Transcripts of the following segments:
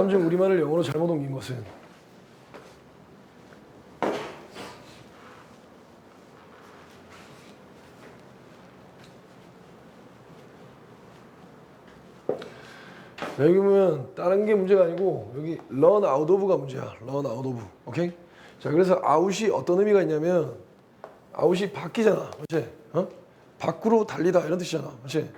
다음 중 우리말을 영어로 잘못 옮긴 것은 자, 여기 보면 다른 게 문제가 아니고 여기 run out of가 문제야. run out of. 오케이? 자, 그래서 out이 어떤 의미가 있냐면 out이 바뀌잖아. 맞지? 어? 밖으로 달리다 이런 뜻이잖아. 맞지?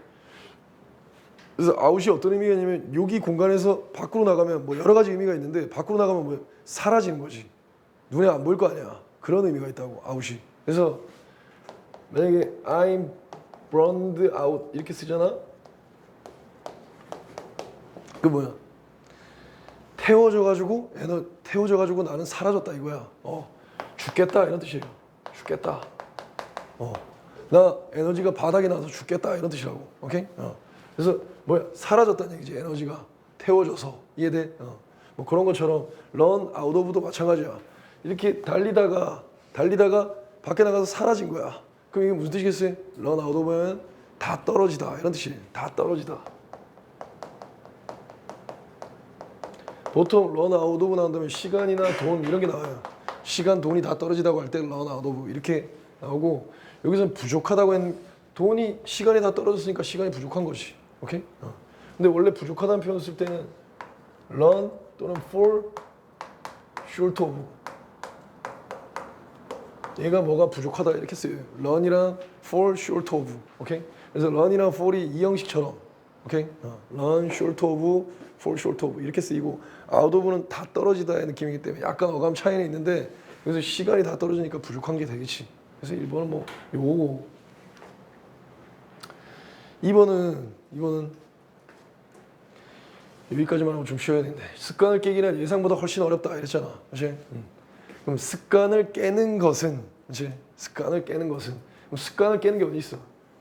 그래서 아웃이 어떤 의미가 있냐면 여기 공간에서 밖으로 나가면 뭐 여러 가지 의미가 있는데 밖으로 나가면 뭐 사라지는 거지. 눈에 안 보일 거 아니야. 그런 의미가 있다고 아웃이. 그래서 만약에 I'm burned out 이렇게 쓰잖아. 그 뭐야? 태워져 가지고 에너 태워져 가지고 나는 사라졌다 이거야. 어 죽겠다 이런 뜻이에요. 죽겠다. 어 나 에너지가 바닥에 나서 죽겠다 이런 뜻이라고. 오케이? 어. 그래서 뭐야 사라졌다는 얘기지 에너지가 태워져서 이해돼? 어. 뭐 그런 것처럼 run out of도 마찬가지야. 이렇게 달리다가 달리다가 밖에 나가서 사라진 거야. 그럼 이게 무슨 뜻이겠어요? run out of면 다 떨어지다 이런 뜻이에요. 다 떨어지다. 보통 run out of 나온다면 시간이나 돈 이런 게 나와요. 시간, 돈이 다 떨어지다고 할때 run out of 이렇게 나오고 여기서는 부족하다고 했는 돈이 시간이 다 떨어졌으니까 시간이 부족한 거지. 오케이? 어. 근데 원래 부족하다는 표현을 쓸 때는 run 또는 fall short of 얘가 뭐가 부족하다 이렇게 써요. run이랑 fall short of. 오케이? 그래서 run이랑 fall이 이 형식처럼 오케이? 어. run short of, fall short of 이렇게 쓰이고 out of는 다 떨어지다의 느낌이기 때문에 약간 어감 차이는 있는데 그래서 시간이 다 떨어지니까 부족한 게 되겠지. 그래서 1번은 뭐 요거고 2번은 2번은 여기까지만 하고 좀 쉬어야 되는데 습관을 깨기는 예상보다 훨씬 어렵다 이랬잖아. 그렇지? 음. 그럼 습관을 깨는 것은 그렇지? 습관을 깨는 것은 그럼 습관을 깨는 게 어디 있어?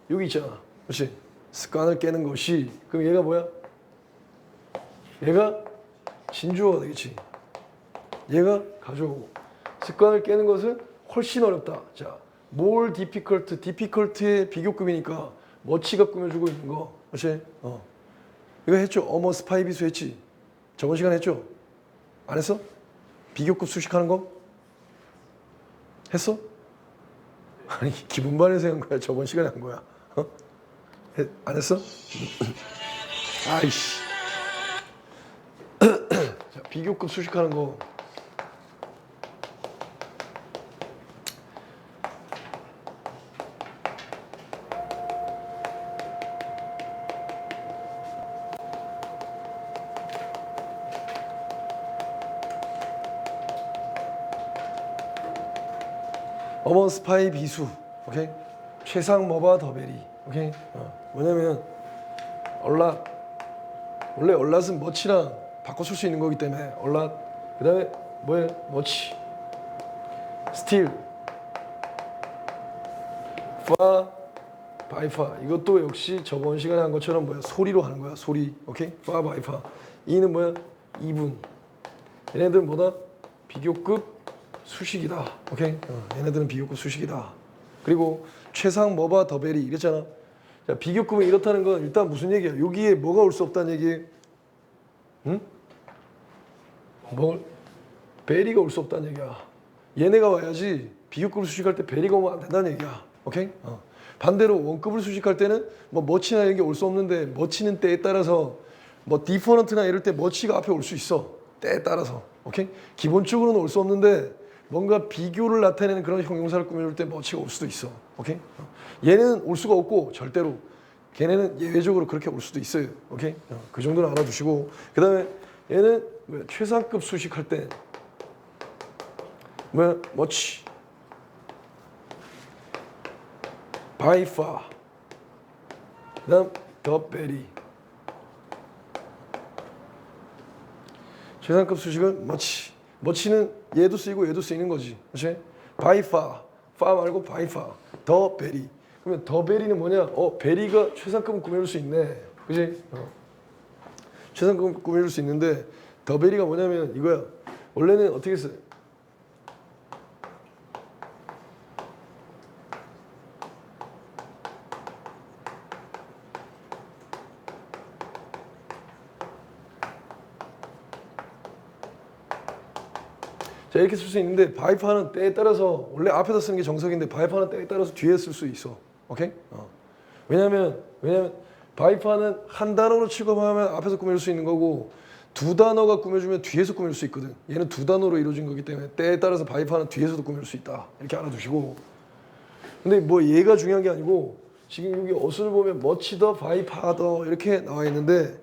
여기 있잖아. 그렇지? 습관을 깨는 것이 그럼 얘가 뭐야? 얘가 진주어가 되겠지. 얘가 가져오고 습관을 깨는 것은 훨씬 어렵다. 자, more difficult, difficult의 비교급이니까 머치가 꾸며주고 있는 거, 그렇지? 어. 이거 했죠? 어머 스파이 비수 했지? 저번 시간 했죠? 안 했어? 비교급 수식하는 거? 했어? 아니 기분반에서 한 거야? 저번 시간에 한 거야? 어? 했- 안 했어? 아이씨. 자, 비교급 수식하는 거. 어머 스파이 비수 오케이? 최상 머바 더베리 오케이? 어. 뭐냐면 얼랏 원래 얼랏은 머치랑 바꿔 쓸 수 있는 거기 때문에 얼랏 그 다음에 뭐예요? 머치 스틸 파 바이 파. 이것도 역시 저번 시간에 한 것처럼 뭐야? 소리로 하는 거야 소리 오케이? 파 바이 파. 이는 뭐야? 이분. 얘네들 뭐다? 비교급 수식이다. 오케이. 어, 얘네들은 비교급 수식이다. 그리고 최상 뭐바 더베리 이랬잖아. 자, 비교급은 이렇다는 건 일단 무슨 얘기야? 여기에 뭐가 올 수 없다는 얘기? 응? 뭐 베리가 올 수 없다는 얘기야. 얘네가 와야지 비교급을 수식할 때 베리가 오면 안 된다는 얘기야. 오케이? 어. 반대로 원급을 수식할 때는 뭐 머치나 이런 게 올 수 없는데 머치는 때에 따라서 뭐 디퍼런트나 이럴 때 머치가 앞에 올 수 있어. 때에 따라서. 오케이? 기본적으로는 올 수 없는데 뭔가 비교를 나타내는 그런 형용사를 꾸며줄 때 머치가 올 수도 있어. 오케이? 어. 얘는 올 수가 없고 절대로 걔네는 예외적으로 그렇게 올 수도 있어요. 오케이? 어, 그 정도는 알아두시고 그다음에 얘는 뭐야? 최상급 수식할 때 뭐야? 머치 by far 그다음 the very 최상급 수식은 머 치. 머치는 얘도 쓰이고 얘도 쓰이는 거지. 그렇지? by far. far 말고 by far. 더 베리. 그러면 더 베리는 뭐냐? 어, 베리가 최상급은 꾸며줄 수 있네. 그지? 어. 최상급 꾸며줄 수 있는데 더 베리가 뭐냐면 이거야. 원래는 어떻게 써요? 이렇게 쓸 수 있는데 바이파는 때에 따라서 원래 앞에다 쓰는 게 정석인데 바이파는 때에 따라서 뒤에 쓸 수 있어. 오케이? 어. 왜냐면 왜냐면 바이파는 한 단어로 취급하면 앞에서 꾸밀 수 있는 거고 두 단어가 꾸며주면 뒤에서 꾸밀 수 있거든. 얘는 두 단어로 이루어진 거기 때문에 때에 따라서 바이파는 뒤에서도 꾸밀 수 있다. 이렇게 알아두시고. 근데 뭐 얘가 중요한 게 아니고 지금 여기 어순을 보면 머치더 바이파더 이렇게 나와 있는데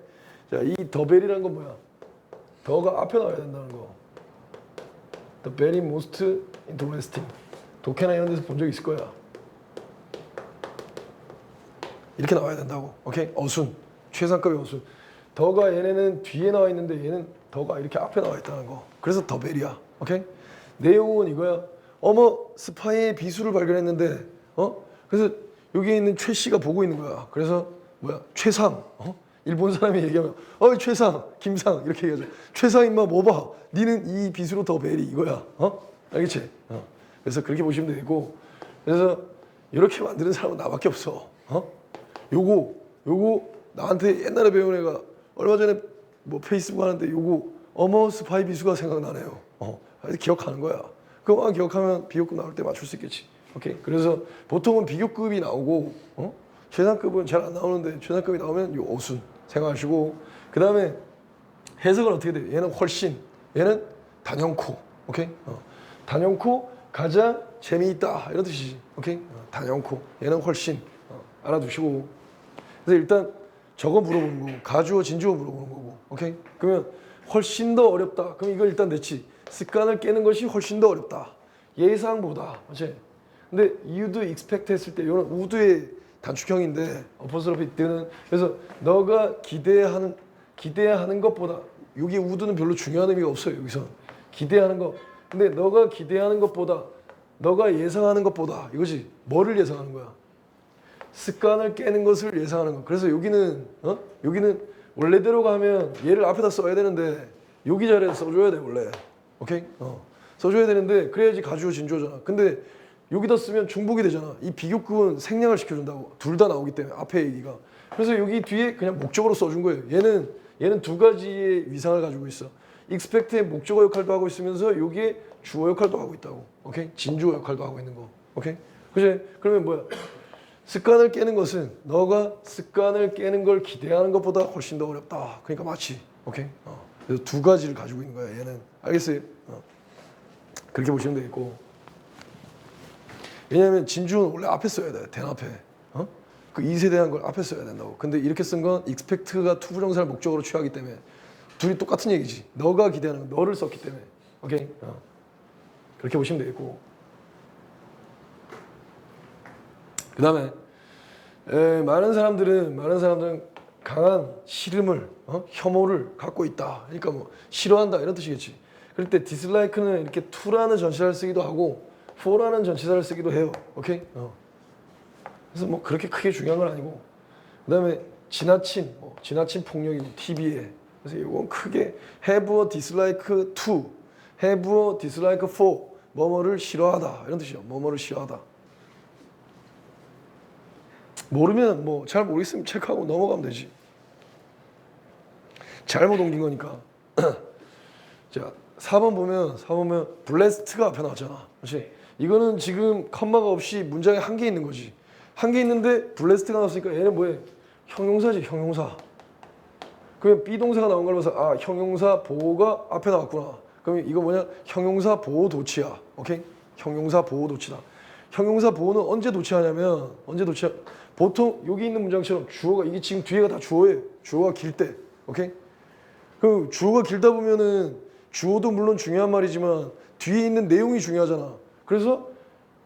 자 이 더벨이라는 건 뭐야? 더가 앞에 나와야 된다는 거. The very most interesting. 독해나 이런 데서 본 적 있을 거야. 이렇게 나와야 된다고. 오케이? 어순. 최상급의 어순. 더가 얘네는 뒤에 나와 있는데 얘는 더가 이렇게 앞에 나와 있다는 거. 그래서 더벨이야. 오케이? 내용은 이거야. 어머 스파이의 비수를 발견했는데 어? 그래서 여기 있는 최 씨가 보고 있는 거야. 그래서 뭐야? 최상. 어? 일본 사람이 얘기하면 어이 최상, 김상 이렇게 얘기하죠. 최상 임마 뭐 봐? 니는 이 비수로 더 벨이 이거야. 어? 알겠지? 어. 그래서 그렇게 보시면 되고 그래서 이렇게 만드는 사람은 나밖에 없어. 어? 요거 요거 나한테 옛날에 배운 애가 얼마 전에 뭐 페이스북 하는데 요거 어머 스파이 비수가 생각나네요. 어, 기억하는 거야. 그거만 기억하면 비교급 나올 때 맞출 수 있겠지. 오케이. 그래서 보통은 비교급이 나오고 어? 최상급은 잘 안 나오는데 최상급이 나오면 요 어순 생각하시고 그 다음에 해석은 어떻게 돼요? 얘는 훨씬, 얘는 단연코, 오케이? 어. 단연코 가장 재미있다 이런 뜻이지, 오케이? 어, 단연코 얘는 훨씬 어, 알아두시고 그래서 일단 저거 물어보는 거고 가주어 진주어 물어보는 거고, 오케이? 그러면 훨씬 더 어렵다. 그럼 이걸 일단 냈지. 습관을 깨는 것이 훨씬 더 어렵다. 예상보다, 맞지? 근데 you'd expect 했을 때 이거는 would의 단축형인데 어퍼스로피 뜨는. 그래서 너가 기대하는 기대하는 것보다 여기 would는 별로 중요한 의미가 없어요 여기서 기대하는 거. 근데 너가 기대하는 것보다 너가 예상하는 것보다 이거지. 뭐를 예상하는 거야? 습관을 깨는 것을 예상하는 거. 그래서 여기는 어? 여기는 원래대로 가면 얘를 앞에다 써야 되는데 여기 자리에 써줘야 돼 원래. 오케이? 어. 써줘야 되는데 그래야지 가주어 진주어잖아. 근데 여기다 쓰면 중복이 되잖아. 이 비교급은 생략을 시켜준다고. 둘 다 나오기 때문에 앞에 얘기가. 그래서 여기 뒤에 그냥 목적으로 써준 거예요. 얘는 얘는 두 가지의 위상을 가지고 있어. expect의 목적어 역할도 하고 있으면서 여기에 주어 역할도 하고 있다고. 오케이? 진주어 역할도 하고 있는 거. 오케이? 그지? 그러면 뭐야? 습관을 깨는 것은 너가 습관을 깨는 걸 기대하는 것보다 훨씬 더 어렵다. 그러니까 마치. 오케이? 어. 그래서 두 가지를 가지고 있는 거야. 얘는. 알겠어요? 어. 그렇게 보시면 되겠고. 왜냐하면 진주는 원래 앞에 써야 돼 대낮에. 어? 그 2세대한 걸 앞에 써야 된다고. 근데 이렇게 쓴건 expect가 투 부정사를 목적으로 취하기 때문에 둘이 똑같은 얘기지. 너가 기대하는 건 너를 썼기 때문에. 오케이? 어. 그렇게 보시면 되겠고. 그 다음에 많은 사람들은 많은 사람들은 강한 싫음을 어? 혐오를 갖고 있다. 그러니까 뭐 싫어한다 이런 뜻이겠지. 그럴 때 dislike는 이렇게 to라는 전치사를 쓰기도 하고 for라는 전치사를 쓰기도 해요. 오케이? 어. 그래서 뭐 그렇게 크게 중요한 건 아니고 그다음에 지나친 뭐 지나친 폭력이 뭐 TV에 그래서 이건 크게 have a dislike to, have a dislike for 뭐뭐를 싫어하다 이런 뜻이죠. 뭐뭐를 싫어하다. 모르면 뭐 잘 모르겠으면 체크하고 넘어가면 되지. 잘못 옮긴 거니까. 자, 4번 보면 4번 보면 블레스트가 앞에 나왔잖아. 그렇지? 이거는 지금 컴마가 없이 문장에 한 개 있는 거지. 한 개 있는데 블레스트가 나왔으니까 얘는 뭐해? 형용사지, 형용사. 그러면 비동사가 나온 걸 봐서 아, 형용사 보호가 앞에 나왔구나. 그러면 이거 뭐냐? 형용사 보호 도치야. 오케이? 형용사 보호 도치다. 형용사 보호는 언제 도치하냐면 언제 도치? 보통 여기 있는 문장처럼 주어가 이게 지금 뒤에가 다 주어예요. 주어가 길 때. 오케이? 그 주어가 길다 보면은 주어도 물론 중요한 말이지만 뒤에 있는 내용이 중요하잖아. 그래서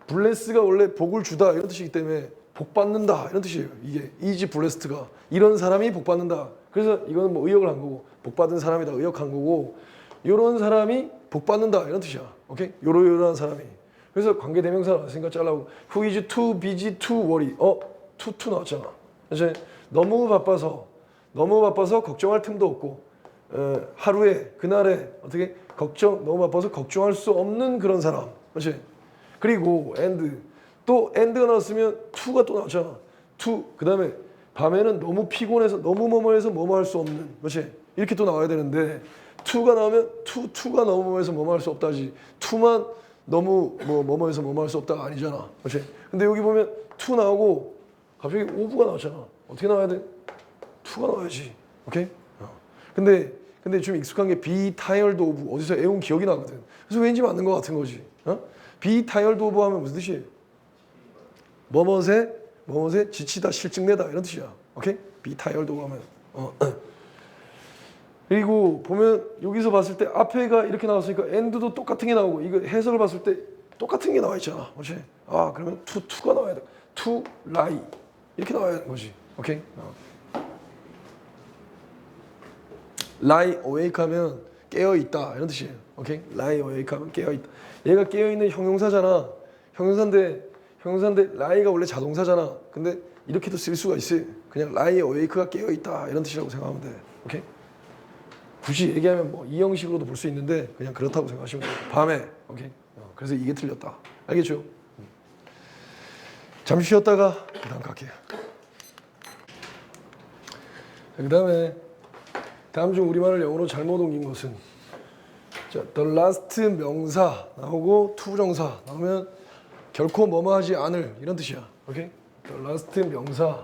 블레스가 원래 복을 주다 이런 뜻이기 때문에 복 받는다 이런 뜻이에요. 이게 이지 블레스트가 이런 사람이 복 받는다. 그래서 이거는 뭐 의역을 한 거고 복 받은 사람이다 의역한 거고 이런 사람이 복 받는다 이런 뜻이야. 오케이? 요러요러한 사람이. 그래서 관계 대명사 나왔으니까 잘라고 who is too busy to worry. 어, to to 나왔잖아. 이제 너무 바빠서 너무 바빠서 걱정할 틈도 없고 어, 하루에 그날에 어떻게 걱정 너무 바빠서 걱정할 수 없는 그런 사람. 그렇지? 그리고 and 또 and가 나왔으면 to가 또 나왔잖아. to 그다음에 밤에는 너무 피곤해서 너무 뭐뭐해서 뭐뭐 할 수 없는 그렇지? 이렇게 또 나와야 되는데 2가 나오면 2, 2가 너무 뭐해서 뭐뭐 할 수 없다지 2만 너무 뭐 뭐뭐해서 뭐뭐 할 수 없다가 아니잖아 그렇지? 근데 여기 보면 2 나오고 갑자기 오브가 나왔잖아 어떻게 나와야 돼? 2가 나와야지 오케이? 어. 근데 근데 좀 익숙한 게 tired of 어디서 애운 기억이 나거든 그래서 왠지 맞는 것 같은 거지 어? Be tired of 하면 무슨 뜻이에요? 뭐뭇에 뭐뭇에 지치다 실증내다 이런 뜻이야 오케이? be tired of 하면 어. 그리고 보면 여기서 봤을 때 앞에가 이렇게 나왔으니까 end도 똑같은 게 나오고 이거 해석을 봤을 때 똑같은 게 나와 있잖아. 그렇지? 아 그러면 to to가 나와야 돼. to lie 이렇게 나와야 되는 거지. 오케이? 어. lie awake 하면 깨어 있다 이런 뜻이에요. 오케이? lie awake 하면 깨어 있다. 얘가 깨어 있는 형용사잖아. 형용사인데 형용사인데 lie가 원래 자동사잖아. 근데 이렇게도 쓸 수가 있어요. 그냥 lie awake가 깨어 있다 이런 뜻이라고 생각하면 돼. 오케이? 굳이 얘기하면 뭐 이 형식으로도 볼 수 있는데 그냥 그렇다고 생각하시면 돼요. 밤에 오케이. 어, 그래서 이게 틀렸다. 알겠죠? 음. 잠시 쉬었다가 그다음 갈게요. 자, 그다음에 다음 중 우리말을 영어로 잘못 옮긴 것은 자, the last 명사 나오고 to 부정사 나오면 결코 뭐뭐 하지 않을 이런 뜻이야. 오케이? the last 명사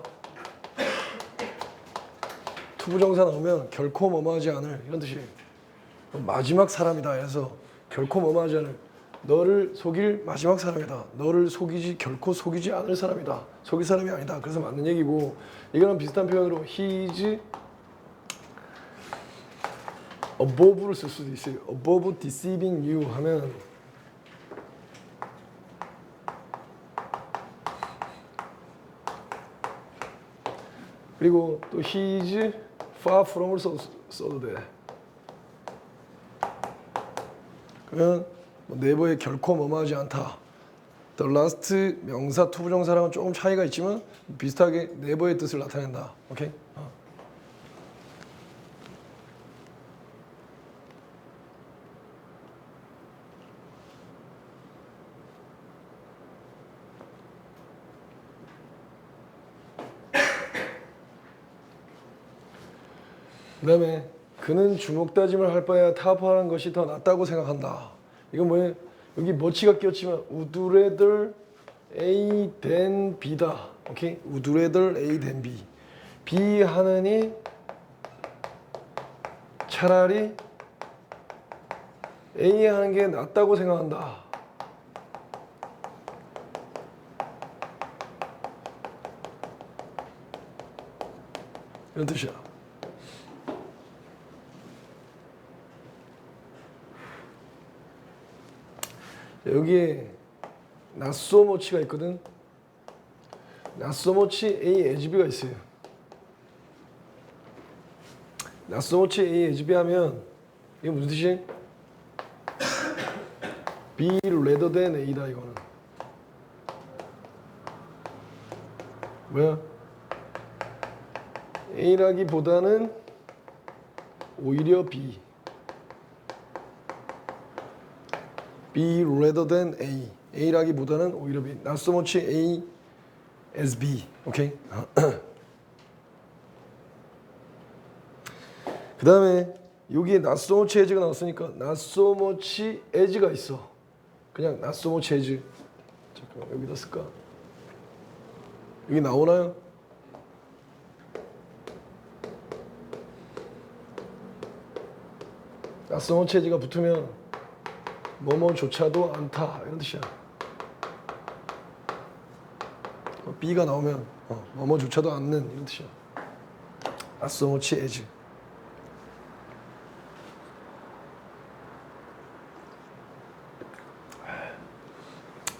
투부정사 나오면 결코 뭐뭐 하지 않을 이런 뜻이에요. 마지막 사람이다 해서 결코 뭐뭐 하지 않을 너를 속일 마지막 사람이다. 너를 속이지 결코 속이지 않을 사람이다. 속일 사람이 아니다. 그래서 맞는 얘기고 이거랑 비슷한 표현으로 he is above를 쓸 수도 있어요. above deceiving you 하면 그리고 또 he is far from을 써, 써도 돼. 그러면 뭐 네버에 결코 뭐뭐하지 않다. The last 명사 투부정사랑은 조금 차이가 있지만 비슷하게 네버의 뜻을 나타낸다. 오케이? 어. 그다음에 그는 주먹 다짐을 할 바에야 타협하는 것이 더 낫다고 생각한다. 이건 뭐예요? 여기 머치가 끼었지만 rather A than B다. 오케이? rather A than B. B 하느니 차라리 A 하는 게 낫다고 생각한다. 이런 뜻이야. 여기에 나소모치가 있거든. 나소모치 A 에즈비가 있어요. 나소모치 A 에즈비 하면 이게 무슨 뜻이? B rather than A다 이거는. 뭐야? A라기보다는 오히려 B. B rather than A. A라기보다는 오히려 B. Not so much A as B. 오케이? 그 다음에 여기에 not so much as가 나왔으니까 not so much as가 있어. 그냥 not so much as. 잠깐만 여기다 쓸까? 여기 나오나요? not so much as가 붙으면 뭐뭐조차도 않다 이런 뜻이야. 어, B가 나오면 어, 뭐뭐조차도 않는 이런 뜻이야. So much as.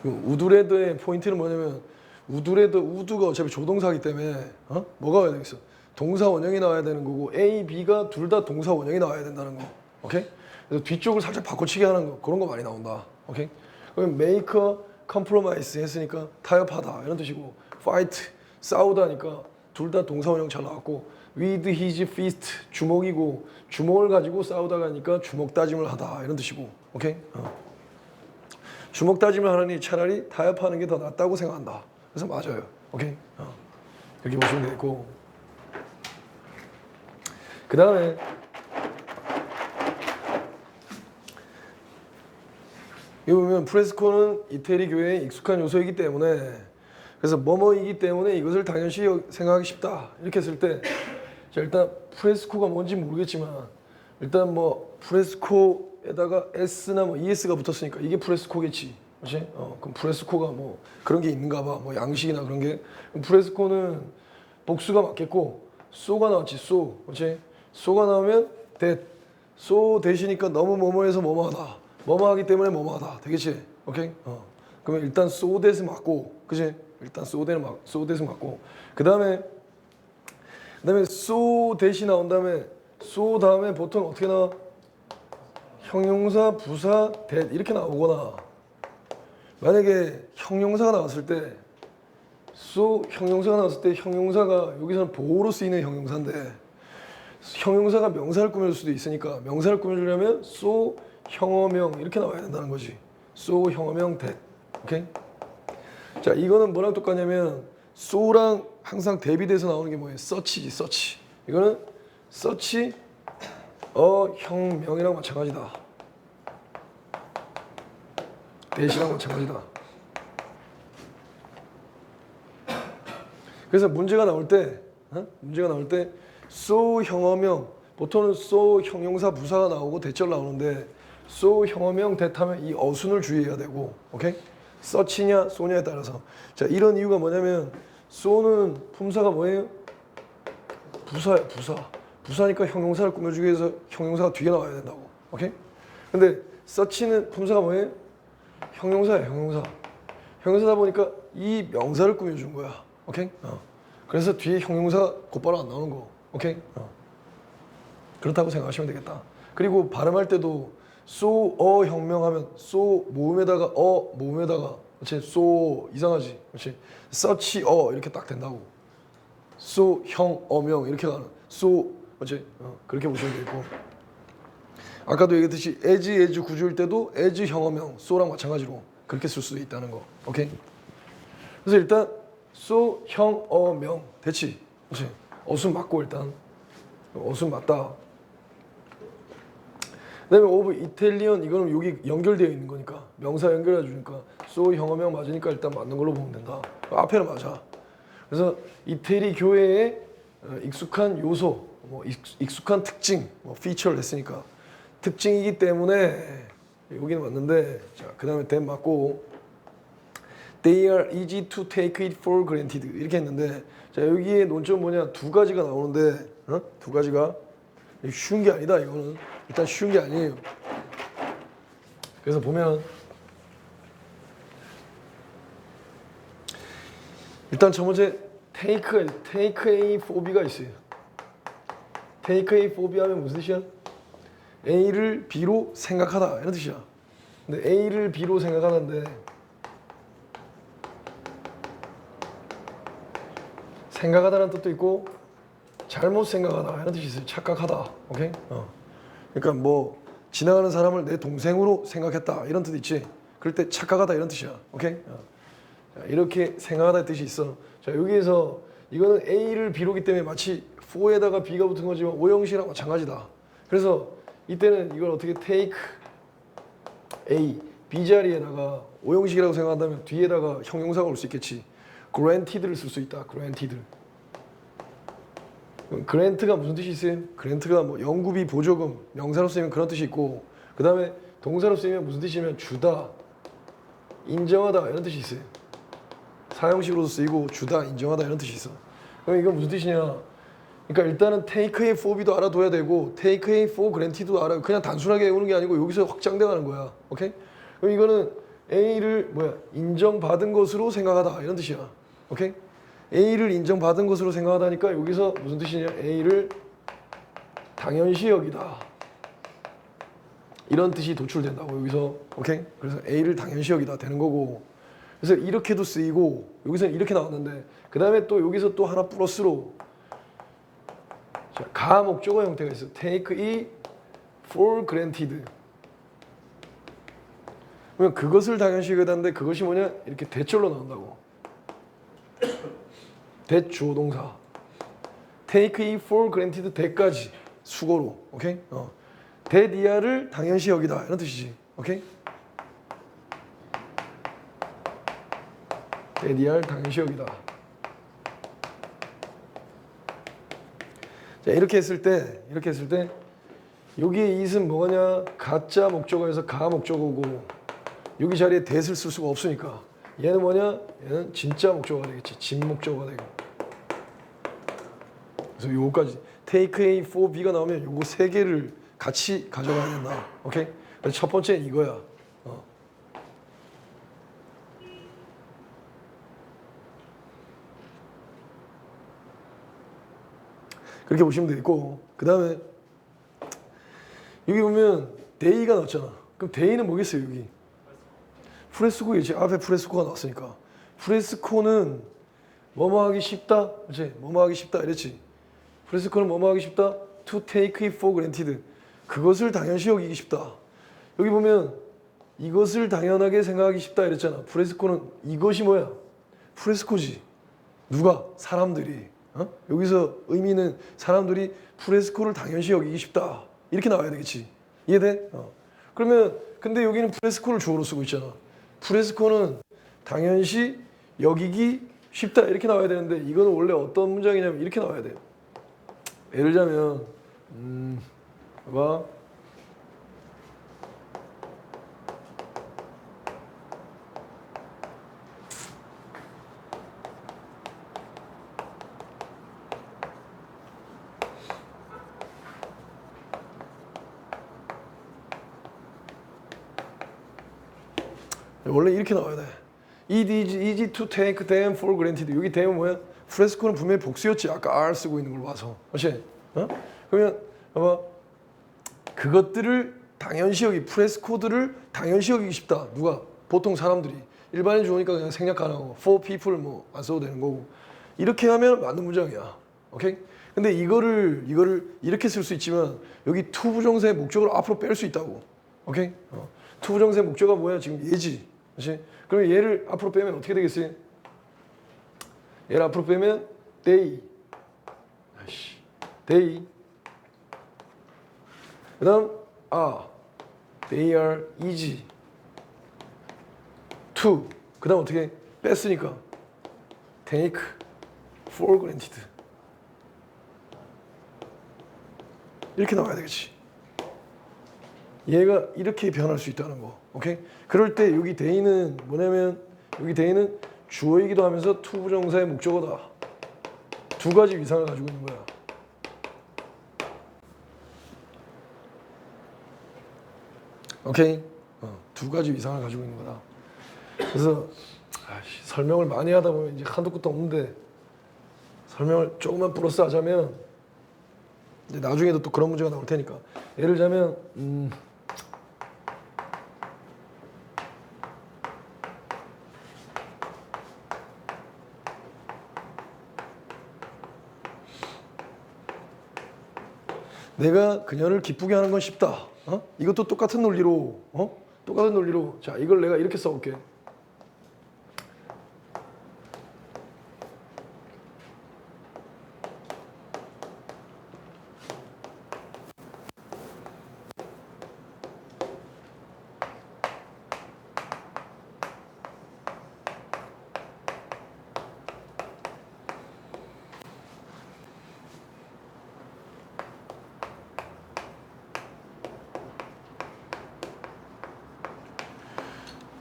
우드레드의 포인트는 뭐냐면 우드레드 우드가 어차피 조동사기 때문에 어? 뭐가 와야 되겠어? 동사 원형이 나와야 되는 거고 A, B가 둘 다 동사 원형이 나와야 된다는 거. 오케이? 그래서 뒤쪽을 살짝 바꿔치기 하는 거 그런 거 많이 나온다. 오케이? 그럼 a compromise 했으니까 타협하다 이런 뜻이고 fight 싸우다니까 둘 다 동사 원형 잘 나왔고 with his 주먹이고 주먹을 가지고 싸우다가니까 주먹 다짐을 하다 이런 뜻이고 오케이? 어. 주먹 다짐을 하느니 차라리 타협하는 게 더 낫다고 생각한다. 그래서 맞아요. 오케이? 어. 이렇게 보시면 되고 그 다음에 이거 보면 프레스코는 이태리 교회의 익숙한 요소이기 때문에 그래서 뭐뭐이기 때문에 이것을 당연시 여- 생각하기 쉽다. 이렇게 했을 때 자, 일단 프레스코가 뭔지 모르겠지만 일단 뭐 프레스코에다가 S나 뭐 ES가 붙었으니까 이게 프레스코겠지. 그렇지? 어, 그럼 프레스코가 뭐 그런 게 있는가 봐뭐 양식이나 그런 게. 프레스코는 복수가 맞겠고 쏘가 나왔지 쏘 그렇지? 쏘가 나오면 that 쏘 대시니까 너무 뭐뭐해서 뭐뭐하다 뭐뭐하기 때문에 뭐뭐하다. 되겠지? 오케이? 어. 그러면 일단 쏘 대스 맞고 그지? 일단 쏘 대는 막쏘 대스 맞고. 그 다음에 그다음에 쏘 대시 나온 다음에 쏘 다음에 보통 어떻게 나와? 형용사 부사 대 이렇게 나오거나. 만약에 형용사가 나왔을 때쏘 형용사가 나왔을 때 형용사가 여기서는 보호로 쓰이는 형용사인데 형용사가 명사를 꾸밀 수도 있으니까 명사를 꾸미려면 쏘 형어명 이렇게 나와야 된다는 거지. 쏘 형어명 대. 오케이? 자 이거는 뭐랑 똑같냐면 쏘랑 항상 대비돼서 나오는 게 뭐예요? 서치지 서치. 이거는 서치 어 형명이랑 마찬가지다. 대시랑 마찬가지다. 그래서 문제가 나올 때 어? 문제가 나올 때 so 형어명 보통은 so 형용사 부사가 나오고 대절 나오는데 so 형어명 대타면 이 어순을 주의해야 되고 오케이? 서치냐 so냐에 따라서. 자 이런 이유가 뭐냐면 so는 품사가 뭐예요? 부사야 부사. 부사니까 형용사를 꾸며주기 위해서 형용사가 뒤에 나와야 된다고 오케이? 근데 서치는 품사가 뭐예요? 형용사야 형용사. 형용사다 보니까 이 명사를 꾸며준 거야 오케이? 어. 그래서 뒤에 형용사가 곧바로 안 나오는 거 오케이? 어. 그렇다고 생각하시면 되겠다. 그리고 발음할 때도 so 어 혁명하면 so 모음에다가 어 모음에다가 그렇지? so 이상하지 그렇지? such 어 이렇게 딱 된다고. so 형 어명 이렇게 가는. so 그렇지? 어, 그렇게 보시면 되고. 아까도 얘기했듯이 as as 구조일 때도 as 형어명 so랑 마찬가지로 그렇게 쓸 수도 있다는 거. 오케이? 그래서 일단 so 형어명 대치 그렇지? 어순 맞고 일단. 어순 맞다 그다음에 오브 이탈리언 이거는 여기 연결되어 있는 거니까 명사 연결해 주니까 so 형어명 맞으니까 일단 맞는 걸로 보면 된다. 앞에는 맞아. 그래서 이태리 교회의 어, 익숙한 요소 뭐 익- 익숙한 특징 뭐 피처를 했으니까 특징이기 때문에 여기는 맞는데 자 그다음에 된 맞고 They are easy to take it for granted 이렇게 했는데 자 여기에 논점 뭐냐? 두 가지가 나오는데 어? 두 가지가? 쉬운 게 아니다 이거는 일단 쉬운 게 아니에요 그래서 보면 일단 첫 번째 take take a phobia가 있어요 take a phobia 하면 무슨 뜻이야? A를 B로 생각하다 이런 뜻이야 근데 A를 B로 생각하는데 생각하다는 뜻도 있고 잘못 생각하다 이런 뜻이 있어요. 착각하다. 오케이? 어. 그러니까 뭐 지나가는 사람을 내 동생으로 생각했다 이런 뜻 있지. 그럴 때 착각하다 이런 뜻이야. 오케이? 어. 자, 이렇게 생각하다의 뜻이 있어. 자 여기에서 이거는 A를 B로기 때문에 마치 4에다가 B가 붙은 거지만 오형식이랑 마찬가지다. 그래서 이때는 이걸 어떻게 take A B 자리에다가 오형식이라고 생각한다면 뒤에다가 형용사가 올 수 있겠지. granted를 쓸 수 있다. granted. 그랜트가 무슨 뜻이 있어요? 그랜트가 뭐 연구비 보조금 명사로 쓰이면 그런 뜻이 있고 그 다음에 동사로 쓰이면 무슨 뜻이냐면 주다 인정하다 이런 뜻이 있어요 사형식으로도 쓰이고 주다 인정하다 이런 뜻이 있어 그럼 이건 무슨 뜻이냐 그러니까 일단은 take a for비도 알아둬야 되고 take a for granted도 알아 그냥 단순하게 외우는 게 아니고 여기서 확장돼 가는 거야 오케이? 그럼 이거는 A를 뭐야 인정받은 것으로 생각하다 이런 뜻이야 오케이? A를 인정받은 것으로 생각하다니까 여기서 무슨 뜻이냐? A를 당연시 여기다. 이런 뜻이 도출된다고 여기서 오케이? 그래서 A를 당연시 여기다 되는 거고. 그래서 이렇게도 쓰이고 여기서는 이렇게 나왔는데 그 다음에 또 여기서 또 하나 플러스로 자, 가 목적어 형태가 있어. Take it for granted. 그러면 그것을 당연시 여기다는데 그것이 뭐냐? 이렇게 대절로 나온다고. 대 주어 동사 take it for granted 대까지 수고로 오케이? 어. that 이하를 당연시 여기다. 이런 뜻이지. 오케이? that 이하를 당연시 여기다. 자, 이렇게 했을 때 이렇게 했을 때 여기에 이은 뭐냐 가짜 목적어에서 가 목적어고 여기 자리에 대을쓸 수가 없으니까 얘는 뭐냐? 얘는 진짜 목적어가 되겠지. 진 목적어가 되고 그래서 요거까지 take A for B가 나오면 요거 세 개를 같이 가져가야 된다 오케이? 그래서 첫 번째는 이거야. 어. 그렇게 보시면 되겠고 그 다음에 여기 보면 데이가 나왔잖아. 그럼 데이는 뭐겠어요 여기? 프레스코겠지? 앞에 프레스코가 나왔으니까. 프레스코는 뭐뭐 하기 쉽다? 그렇지 뭐뭐 하기 쉽다 이랬지 프레스코는 뭐뭐 하기 쉽다? To take it for granted. 그것을 당연시 여기기 쉽다. 여기 보면 이것을 당연하게 생각하기 쉽다 이랬잖아. 프레스코는 이것이 뭐야? 프레스코지. 누가? 사람들이. 어? 여기서 의미는 사람들이 프레스코를 당연시 여기기 쉽다. 이렇게 나와야 되겠지. 이해돼? 어. 그러면 근데 여기는 프레스코를 주어로 쓰고 있잖아. 프레스코는 당연시 여기기 쉽다. 이렇게 나와야 되는데 이거는 원래 어떤 문장이냐면 이렇게 나와야 돼 예를 들자면 음 봐봐 원래 이렇게 나와야 돼. Is easy to take them for granted. 여기 them 뭐야? 프레스코는 분명히 복수였지. 아까 R 쓰고 있는 걸 봐서. 그렇지? 어? 그러면 봐봐. 그것들을 당연시 여기 프레스코들을 당연시 여기기 쉽다. 누가? 보통 사람들이. 일반인 주어니까 그냥 생략 가능하고 for people 뭐 안 써도 되는 거고. 이렇게 하면 맞는 문장이야. 오케이? 근데 이거를 이거를 이렇게 쓸 수 있지만 여기 to 부정사의 목적을 앞으로 뺄 수 있다고. 오케이? 어. to 부정사의 목적가 뭐야? 지금 얘지. 그렇지? 그럼 얘를 앞으로 빼면 어떻게 되겠어요? 얘를 앞으로 빼면 they. 아이씨. they. 그다음 are. they are easy. to. 그 다음 어떻게 뺐으니까 take for granted. 이렇게 나와야 되겠지. 얘가 이렇게 변할 수 있다는 거. 오케이? 그럴 때 여기 대인은 뭐냐면 여기 대인은 주어이기도 하면서 투 부정사의 목적어다. 두 가지 위상을 가지고 있는 거야. 오케이? 어, 두 가지 위상을 가지고 있는 거다. 그래서 아이씨, 설명을 많이 하다 보면 이제 한도 끝도 없는데 설명을 조금만 플러스 하자면 이제 나중에도 또 그런 문제가 나올 테니까 예를 들자면 음, 내가 그녀를 기쁘게 하는 건 쉽다. 어? 이것도 똑같은 논리로, 어? 똑같은 논리로. 자, 이걸 내가 이렇게 써볼게.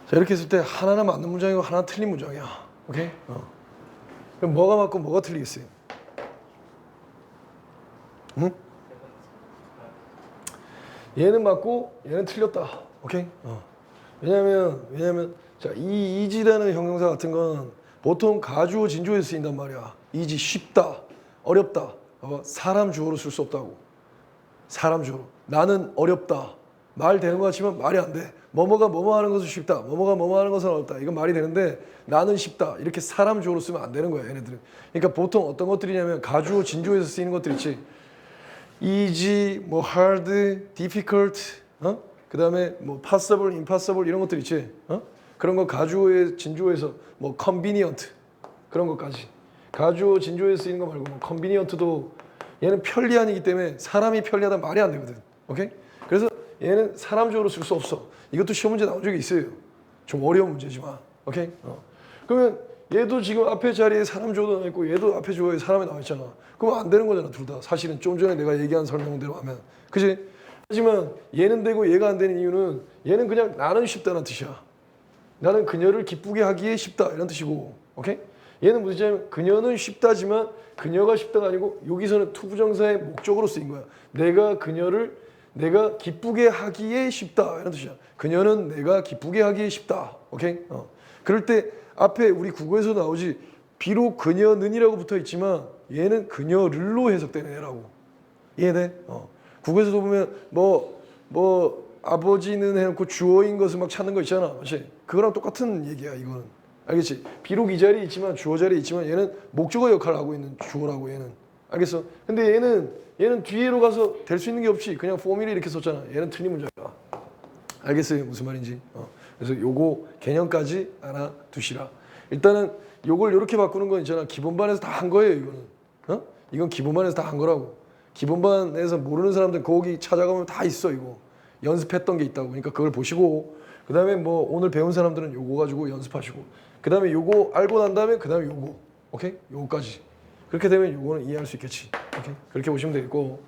자, 이렇게 했을 때 하나는 맞는 문장이고 하나는 틀린 문장이야. 오케이? 어. 그럼 뭐가 맞고 뭐가 틀리겠어요? 응? 얘는 맞고 얘는 틀렸다. 오케이? 어. 왜냐면 왜냐면 자, 이 이지라는 형용사 같은 건 보통 가주어 진주에 쓰인단 말이야. 이지 쉽다. 어렵다. 사람 주어로 쓸 수 없다고. 사람 주어로. 나는 어렵다. 말 되는 것 같지만 말이 안 돼. 뭐뭐가 뭐뭐 하는 것은 쉽다. 뭐뭐가 뭐뭐 하는 것은 어렵다. 이건 말이 되는데 나는 쉽다. 이렇게 사람 주어로 쓰면 안 되는 거야, 얘네들은. 그러니까 보통 어떤 것들이냐면 가주어, 진주에서 쓰이는 것들 있지. easy, 뭐 hard, difficult, 어? 그다음에 뭐 possible, impossible 이런 것들 있지. 어? 그런 거 가주어의 진주어에서 뭐 convenient 그런 것까지. 가주어, 진주어에서 쓰이는 거 말고 뭐 convenient도 얘는 편리한이기 때문에 사람이 편리하다 말이 안 되거든. 오케이? 얘는 사람 주어로 쓸 수 없어. 이것도 시험 문제 나온 적이 있어요. 좀 어려운 문제지만. 오케이? 어. 그러면 얘도 지금 앞에 자리에 사람 주어도 나와 있고 얘도 앞에 주어에 사람이 나와 있잖아. 그럼 안 되는 거잖아 둘 다. 사실은 좀 전에 내가 얘기한 설명대로 하면, 그지? 하지만 얘는 되고 얘가 안 되는 이유는 얘는 그냥 나는 쉽다는 뜻이야. 나는 그녀를 기쁘게 하기에 쉽다 이런 뜻이고, 오케이? 얘는 무슨 그녀는 쉽다지만 그녀가 쉽다가 아니고 여기서는 투부정사의 목적으로 쓰인 거야. 내가 그녀를 내가 기쁘게 하기에 쉽다 이런 뜻이야. 그녀는 내가 기쁘게 하기에 쉽다. 오케이? 어. 그럴 때 앞에 우리 국어에서 나오지 비록 그녀는이라고 붙어 있지만 얘는 그녀를로 해석되는 애라고. 이해돼? 어. 국어에서도 보면 뭐뭐 아버지는 해놓고 주어인 것을 막 찾는 거 있잖아. 맞지? 그거랑 똑같은 얘기야 이거는. 알겠지? 비록 이 자리에 있지만 주어 자리에 있지만 얘는 목적어 역할을 하고 있는 주어라고 얘는. 알겠어? 근데 얘는 얘는 뒤로 가서 될 수 있는 게 없이 그냥 포뮬이 이렇게 썼잖아. 얘는 틀린 문제야. 알겠어요? 무슨 말인지. 어. 그래서 요거 개념까지 알아두시라. 일단은 요걸 이렇게 바꾸는 건 있잖아. 기본반에서 다 한 거예요, 이거는. 어? 이건 기본반에서 다 한 거라고. 기본반에서 모르는 사람들 거기 찾아가면 다 있어, 이거. 연습했던 게 있다고. 그러니까 그걸 보시고 그다음에 뭐 오늘 배운 사람들은 요거 가지고 연습하시고 그다음에 요거 알고 난 다음에 그다음에 요거. 오케이? 요거까지. 그렇게 되면 요거는 이해할 수 있겠지. 오케이? 그렇게 보시면 되겠고.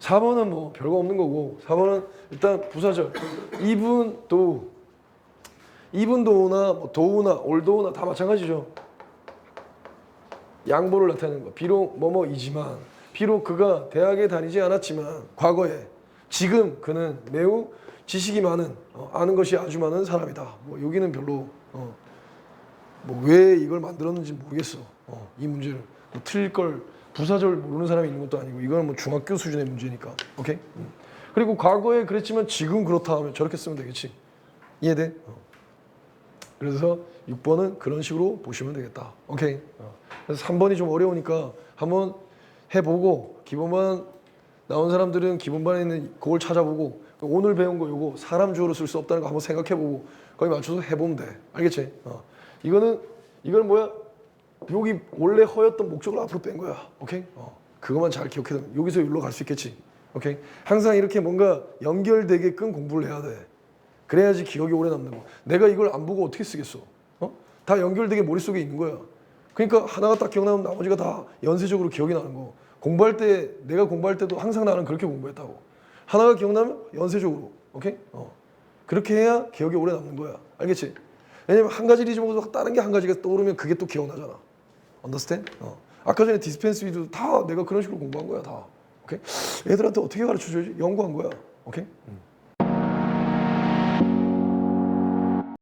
4번은 뭐 별거 없는 거고 4번은 일단 부사절 이분 도 이분 도우나 뭐 도우나 올 도우나 다 마찬가지죠 양보를 나타내는 거 비록 뭐뭐이지만 비록 그가 대학에 다니지 않았지만 과거에 지금 그는 매우 지식이 많은 어, 아는 것이 아주 많은 사람이다 뭐 여기는 별로 어, 뭐왜 이걸 만들었는지 모르겠어. 어, 이 문제를 뭐 틀릴 걸 부사절 모르는 사람이 있는 것도 아니고 이거는 뭐 중학교 수준의 문제니까. 오케이. 음. 그리고 과거에 그랬지만 지금 그렇다 하면 저렇게 쓰면 되겠지. 이해돼? 어. 그래서 6번은 그런 식으로 보시면 되겠다. 오케이. 어. 그래서 3번이 좀 어려우니까 한번 해보고 기본반 나온 사람들은 기본반에 있는 그걸 찾아보고 오늘 배운 거 요거 사람 주어로 쓸 수 없다는 거 한번 생각해보고 거기 맞춰서 해보면 돼. 알겠지? 어. 이거는 이건 뭐야? 여기 원래 허였던 목적을 앞으로 뺀 거야. 오케이? 어. 그것만 잘 기억해두면 여기서 여기로 갈 수 있겠지. 오케이? 항상 이렇게 뭔가 연결되게끔 공부를 해야 돼. 그래야지 기억이 오래 남는 거. 내가 이걸 안 보고 어떻게 쓰겠어? 어? 다 연결되게 머릿속에 있는 거야. 그러니까 하나가 딱 기억나면 나머지가 다 연쇄적으로 기억이 나는 거. 공부할 때 내가 공부할 때도 항상 나는 그렇게 공부했다고. 하나가 기억나면 연쇄적으로. 오케이? 어. 그렇게 해야 기억이 오래 남는 거야. 알겠지? 왜냐면 한 가지를 잊어먹어서 다른 게 한 가지가 떠오르면 그게 또 기억나잖아. 언더스탠? 어. 아까 전에 디스펜스 위도 다 내가 그런 식으로 공부한 거야, 다. 오케이? 애들한테 어떻게 가르쳐 줘야지? 연구한 거야. 오케이? 음.